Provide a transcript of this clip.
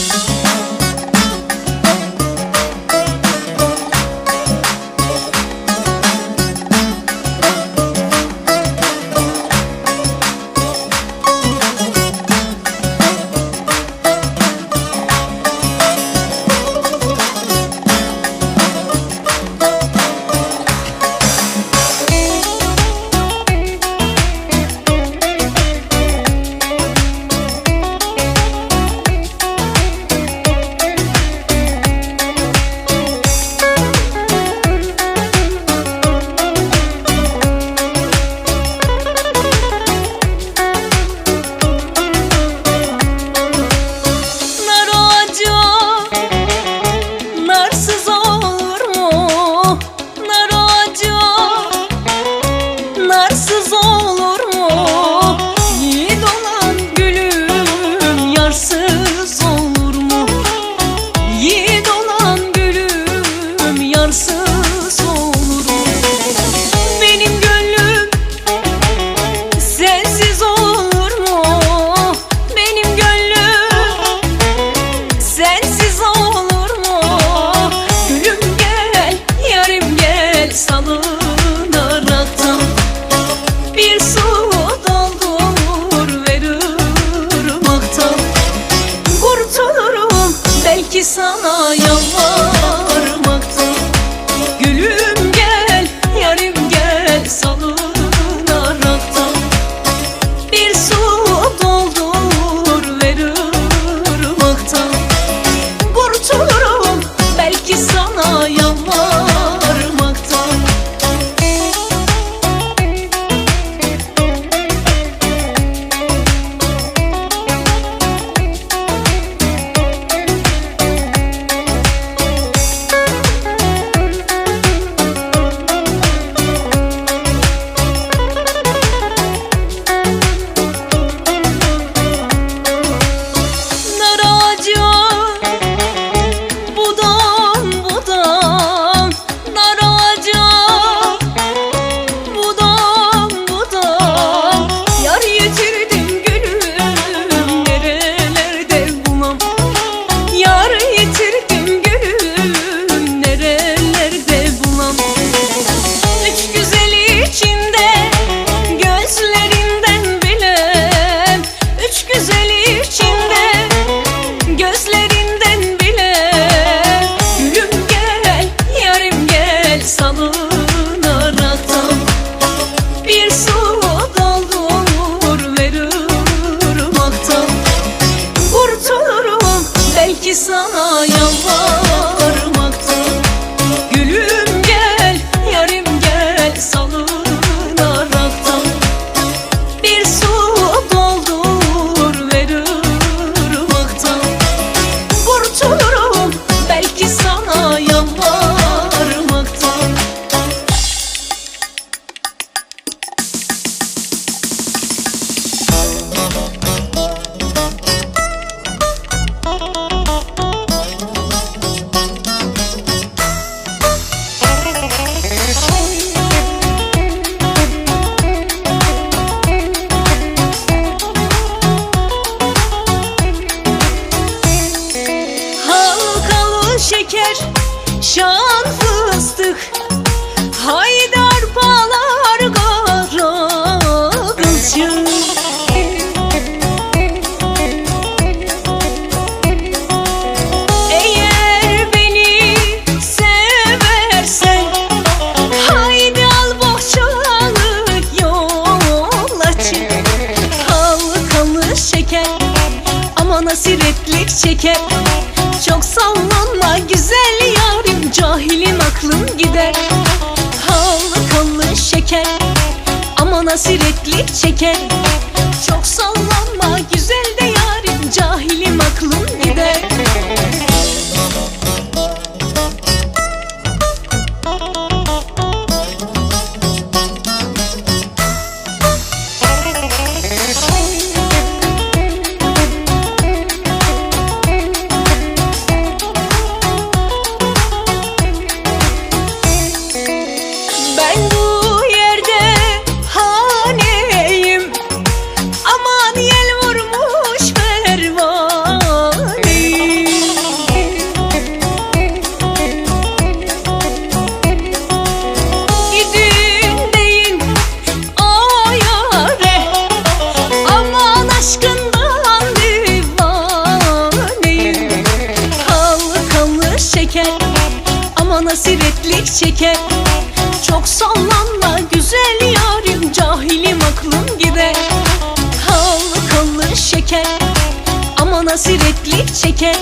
you os. não vou can fıstık. Haydar palar kara kızcık şeker Aman asiretlik çeker. Çok sallanma güzel ya Cahilim aklım gider. Halı kanlı şeker Aman asiretlik çeker. Çok sallan nasiretlik çeker Çok sallanma güzel yarim Cahilim aklım gider Kallı kallı şeker Ama nasiretlik çeker